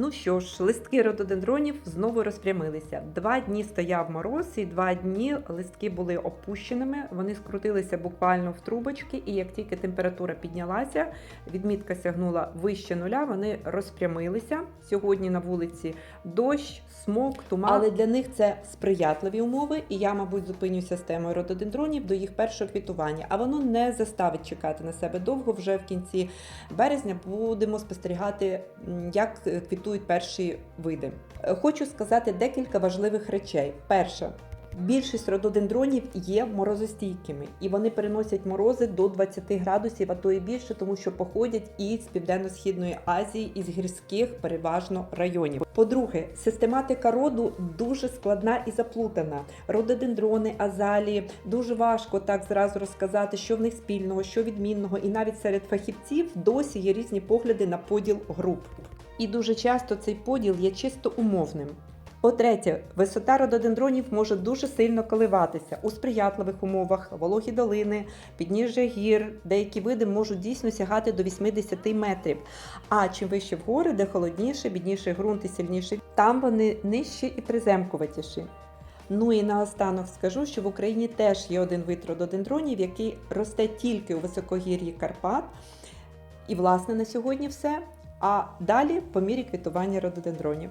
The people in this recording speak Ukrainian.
Ну що ж, листки рододендронів знову розпрямилися. Два дні стояв мороз, і два дні листки були опущеними. Вони скрутилися буквально в трубочки, і як тільки температура піднялася, відмітка сягнула вище нуля, вони розпрямилися. Сьогодні на вулиці дощ, смог, туман. Але для них це сприятливі умови, і я, мабуть, зупинюся з темою рододендронів до їх першого квітування. А воно не заставить чекати на себе довго. Вже в кінці березня будемо спостерігати, як е, квітують перші види. Е, Хочу сказати декілька важливих речей. Перше. Більшість рододендронів є морозостійкими, і вони переносять морози до 20 градусів, а то і більше, тому що походять із південно-східної Азії, із гірських переважно районів. По-друге, систематика роду дуже складна і заплутана. Рододендрони, азалії дуже важко так зразу розказати, що в них спільного, що відмінного, і навіть серед фахівців досі є різні погляди на поділ груп. І дуже часто цей поділ є чисто умовним. По-третє, висота рододендронів може дуже сильно коливатися у сприятливих умовах, вологі долини, підніжжя гір. Деякі види можуть дійсно сягати до 80 метрів. А чим вище в гори, де холодніше, бідніший ґрунт і сильніший, там вони нижчі і приземкуватіші. Ну і наостанок скажу, що в Україні теж є один вид рододендронів, який росте тільки у високогір'ї Карпат. І, власне, на сьогодні все. А далі по мірі квітування рододендронів.